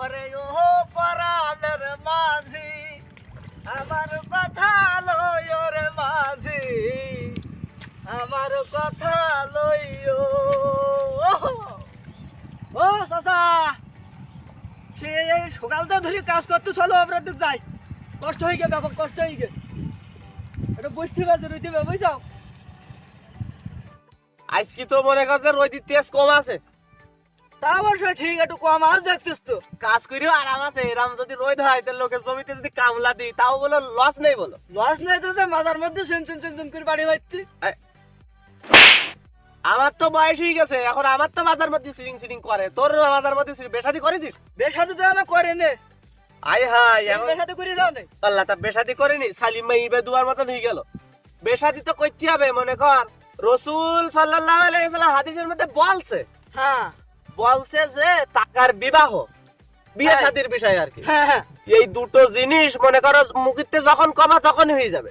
ওরে ও পরাণের মাঝি, আমার কথা লইও রে মাঝি, আমার কথা লইও। ও চাচা সে সকালটা ধরে কাজ করতে চলো, আমরা তো যাই। কষ্ট হয়ে গে ব্যাপক কষ্ট হয়ে গে এটা বসতে বাজে রইতে বুঝাও আজকে তো মনে করছে রোদির তেজ কম আছে। তা অবশ্য ঠিক একটু কম আজ দেখছিস তো। কাজ করিও আরাম আছে এরম যদি রোদ হয় তাহলে লোকের জমিতে যদি কামলা দিই তাও বলো লস নেই বলো। লস নেই তো মাথার মধ্যে সেন সেন সেন সেন করে বাড়ি মারছি আমার তো বয়স হয়ে গেছে এখন আমার তো মাথার মধ্যে সিটিং সিটিং করে। তোর মাথার মধ্যে বেশাদি করেছিস? তো না করে নে। আই হাই এখন বেসাতে করে যাও নে? আল্লাহ তা বেশাদি করেনি সালিম ভাই ইবে দুয়ার মতন হয়ে গেল। বেশাদি তো করতে হবে মনে কর রসুল সাল্লাল্লাহু আলাইহি সাল্লাম হাদিসের মধ্যে বলছে। হ্যাঁ। বলছে যে টাকার বিবাহ বিয়ে হ্যাঁ। শাদির বিষয় আর কি। হ্যাঁ হ্যাঁ। এই দুটো জিনিস মনে করো মুখিতে যখন কমা তখন হয়ে যাবে।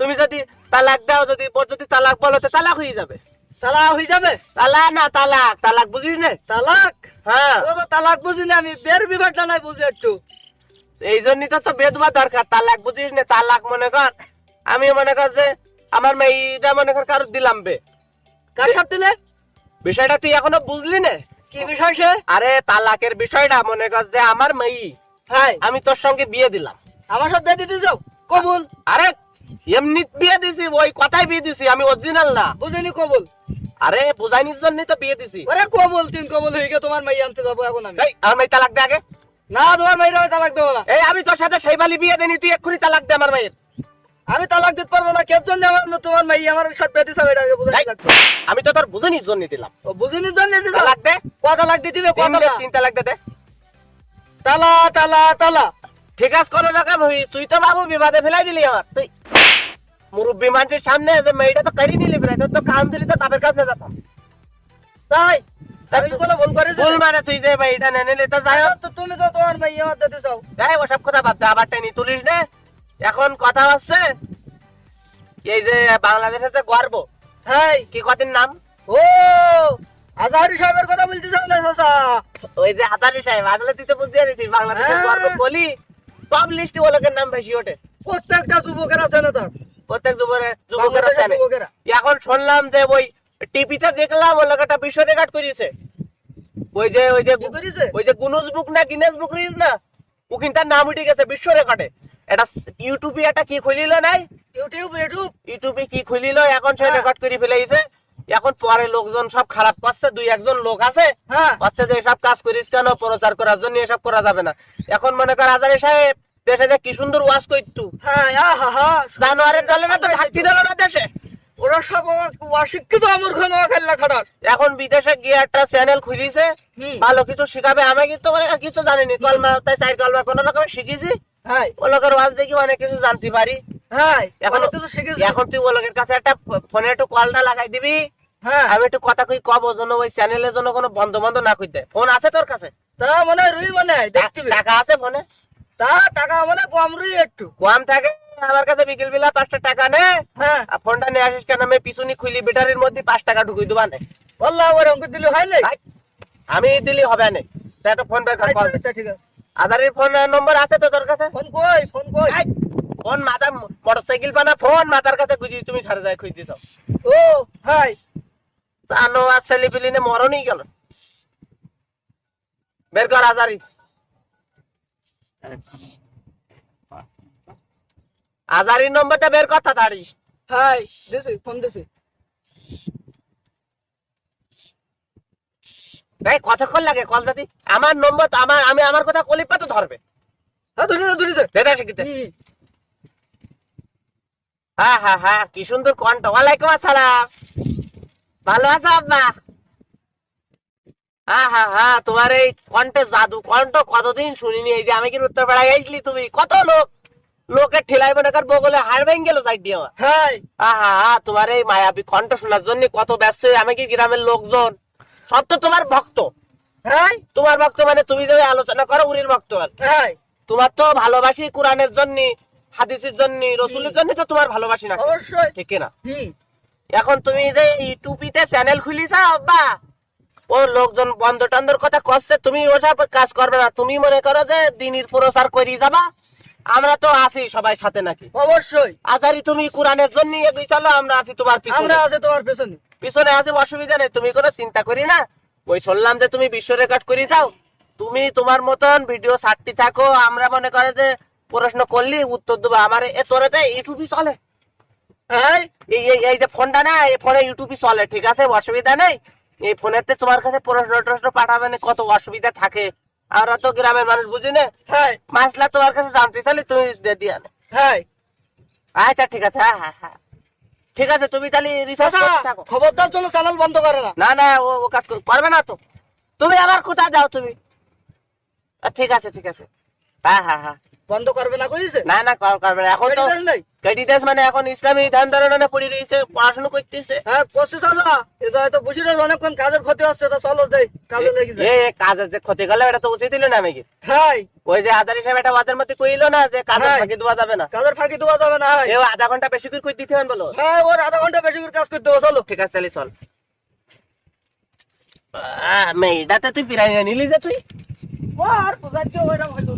তুমি যদি তালাক দাও যদি যদি তালাক বলো তো তালাক হয়ে যাবে। তালা হয়ে যাবে? তালাক না তালাক। তালাক বুঝিস না? তালাক? হ্যাঁ। তালাক বুঝি না আমি বের বিভাগটা নাই বুঝি একটু। এই জন্যই তো তো বেদবা দরকার তালাক বুঝিস না? তালাক মনে কর আমি মনে কর যে আমার মেয়েটা মনে কর কারোর দিলাম বে। কার সাথে দিলে? বিষয়টা তুই এখনও বুঝলি না? কি বিষয় সে? আরে তালাকের বিষয়টা মনে কর যে আমার মেয়ে। হ্যাঁ। আমি তোর সঙ্গে বিয়ে দিলাম। আমার সব বেঁধে দিতে যাও কবুল। আরে এমনি বিয়ে দিছি ওই কথাই বিয়ে দিছি আমি অরিজিনাল না। বুঝিনি কবুল। আরে বুঝাইনির জন্যই তো বিয়ে দিছি। ওরে কবুল তিন কবুল হয়ে গিয়ে তোমার মাই আনতে যাব এখন আমি। এই আমার মেয়ে তালাক দে আগে। না তোমার আমি তালাক দেবো না। এই আমি তোর সাথে সেই বালি বিয়ে দেনি তুই এক্ষুনি তালাক দে আমার মেয়ের। আমি তালাক দিতে পারব না কের জন্য আমার তোমার মাই আমার সব বেঁধে যাবে এটা আগে বুঝাই আমি তো তোর বুঝানির জন্য দিলাম। ও বুঝিনি জন্য দিতে তালাক দে। কত তালাক দিতে হবে তিন কত দে, তিন তালাক দে তালা তালা তালা। ঠিক আছে কোনো রকম হই। তুই তো বাবু বিবাদে ফেলাই দিলি আমার। তুই মুরব্বী মানুষের সামনে যে মেয়েটা তো কারি নিলি তোর তো কাম দিলি তো বাপের কাছে যেতাম। তাই? আমি কোনো ভুল করেছি। ভুল মানে তুই যে মেয়েটা নে নিলি তো যাই তো তুমি তো তোমার মাই আমার দিতে চাও। যাই ওসব কথা বাদ দে আবার টেনি তুলিস নে। এখন কথা হচ্ছে এই যে বাংলাদেশের যে গর্ব। হ্যাঁ কি কদিন নাম? ও আজহারি সাহেবের কথা বলতে চাচা ওই যে হাতারি সাহেব আসলে তুই তো বুঝতে পারিস বাংলাদেশের হ্যাঁ। গর্ব বলি টপ লিস্টে ওলোকের নাম বেশি ওঠে। প্রত্যেকটা যুবকের আছে না তার? প্রত্যেক যুবকের যুবকেরা যুবকেরা। এখন শুনলাম যে ওই টিভিতে দেখলাম ওই লোকটা বিশ্ব রেকর্ড করেছে ওই যে ওই যে? ওই যে গুনুস বুক না গিনেস বুক রিজ না? ওখানটার নাম উঠে গেছে বিশ্ব রেকর্ডে এটা ইউটিউবে একটা কি খুলিল নাই? YouTube YouTube. ইউটিউবে কি খুলিল? এখন সে হ্যাঁ। রেকর্ড করে ফেলেছে এখন পরে লোকজন সব খারাপ করছে দুই একজন লোক আছে। হ্যাঁ। হচ্ছে যে এসব কাজ করিস কেন প্রচার করার জন্য এসব করা যাবে না। এখন মনে কর হাজারে সাহেব দেশে যে কি সুন্দর ওয়াজ করতু হ্যাঁ জানোয়ারের দলে না তো ঘাটতি দিল না দেশে? ওরা সব অশিক্ষিত খাটাস এখন বিদেশে গিয়ে একটা চ্যানেল খুলিছে। ভালো কিছু শিখাবে আমি কিন্তু কিছু জানিনি। কলমা তাই কলমা কোনো রকম শিখেছি। হ্যাঁ ও লোকের ওয়াজ দেখি অনেক কিছু জানতে পারি। হ্যাঁ এখন এখন তো শিখেছি। এখন তুই ও লোকের কাছে একটা ফোনে একটু কলটা লাগাই দিবি। হ্যাঁ। আমি একটু কথা কই কব জন্য ওই চ্যানেলের জন্য কোনো বন্ধ বন্ধ না কইতে। ফোন আছে তোর কাছে? তা মনে রুই মনে দেখতে টাকা আছে ফোনে? তা টাকা মানে কম রুই একটু। কম থাকে? আমার কাছে বিকেল বেলা পাঁচটা টাকা নে। হ্যাঁ। ফোনটা নিয়ে আসিস কেন? আমি পিছুনি খুলি ব্যাটারির মধ্যে পাঁচ টাকা ঢুকিয়ে দেবা নে বললাম ওর অঙ্ক দিলে হয় আমি দিলি হবে না তা একটা ফোন বের কর আচ্ছা, আচ্ছা, ঠিক আছে। আধারের ফোন নম্বর আছে তো তোর কাছে? ফোন কই? ফোন কই? ফোন মাথা মোটরসাইকেল বানা ফোন মাথার কাছে গুজি তুমি ছাড়ে যায় খুঁজ দিছ ও হাই। জানো আর ছেলে পিলিনে মরণই গেল। বের কর আজারি। আজারির নম্বরটা বের কর তাড়াতাড়ি। হাই দিছি ফোন দিছি। এই কতক্ষণ লাগে কল দাদি। আমার নম্বর তো আমার আমি আমার কথা কলিপা তো ধরবে। হ্যাঁ ধরেছে ধরেছে দেদা শিখিতে। হ্যাঁ হ্যাঁ হ্যাঁ কি সুন্দর কণ্ঠ। ওয়ালাইকুম আসসালাম। ভালো আছো আব্বা? হ্যাঁ হ্যাঁ হ্যাঁ তোমার এই কণ্ঠে জাদু কণ্ঠ কতদিন শুনিনি? এই যে আমি কি উত্তরপাড়ায় গেছিলি তুমি? কত লোক? লোকের ঠেলাই মনে কর বগলে হাড় ভেঙে গেল সাইড দিয়ে আমার। হাই। আহা হা তোমার এই মায়াবী কণ্ঠ শোনার জন্য কত ব্যস্ত আমি কি গ্রামের লোকজন? সব তো তোমার ভক্ত। হাই তোমার ভক্ত মানে তুমি যে আলোচনা করো উরির ভক্ত আর কি। তোমার তো ভালোবাসি কোরআনের জন্য হাদিসের জন্য রসুলের জন্য তো তোমার ভালোবাসি না। অবশ্যই। ঠিক না? এখন তুমি যে ইউটিউবিতে চ্যানেল খুলিছ আব্বা ও লোকজন বন্ধ টন্ধর কথা করছে তুমি ওসব কাজ করবে না। তুমি মনে করো যে দিনের প্রচার করি যাবা আমরা তো আছি সবাই সাথে নাকি। অবশ্যই। আজারি তুমি কোরআনের জন্য এগিয়ে চলো আমরা আছি তোমার পিছনে। আমরা আছে তোমার পেছনে। পিছনে আছে অসুবিধা নেই তুমি কোনো চিন্তা করি না। ওই শুনলাম যে তুমি বিশ্ব রেকর্ড করে যাও। তুমি তোমার মতন ভিডিও ছাড়তে থাকো আমরা মনে করে যে প্রশ্ন করলি উত্তর দেবো। আমার এ তোরে তো ইউটিউবই চলে। হ্যাঁ এই যে ফোনটা না এই ফোনে ইউটিউবই চলে ঠিক আছে? অসুবিধা নেই। এই ফোনেতে তোমার কাছে প্রশ্ন টশ্ন পাঠাবে না কত অসুবিধা থাকে। আমরা তো গ্রামের মানুষ বুঝি না? হ্যাঁ। মাসলা তোমার কাছে জানতে চাইলে তুমি দিয়ে দিয়া হ্যাঁ। আচ্ছা ঠিক আছে হ্যাঁ হ্যাঁ হ্যাঁ। ঠিক আছে তুমি তাহলে রিসার্চ করতে থাকো। খবরদার জন্য চ্যানেল বন্ধ করে না। না না ও ও কাজ কর- করবে না তো। তুমি আবার কোথায় যাও তুমি? ঠিক আছে ঠিক আছে। হ্যাঁ হ্যাঁ হ্যাঁ। বন্ধ করবে না কইছে? না না কর- করবে না। এখন তো Meditation কেডি দেশ মানে এখন ইসলামী ধ্যান ধারণা পড়ে রয়েছে পড়াশোনা করতেছে। হ্যাঁ করছে চাচা এটা হয়তো বুঝি না অনেকক্ষণ কাজের ক্ষতি হচ্ছে তা চলো যাই কাজে লেগে যায় এ কাজের যে ক্ষতি গেল এটা তো উচিত দিল না আমি কি হ্যাঁ ওই যে আজারি সাহেব একটা ওয়াজের মধ্যে কইলো না যে কাজের। ফাঁকি দেওয়া যাবে না। কাজের ফাঁকি দেওয়া যাবে না হ্যাঁ এ আধা ঘণ্টা বেশি করে কই দিতে হবেন বলো? হ্যাঁ ওর আধা ঘণ্টা বেশি করে কাজ করতে চলো। ঠিক আছে চল। আহ, মেয়েটাতে তুই পিরাই নিলি যে তুই? ও আর পোজার কেউ ওইরকম হয়তো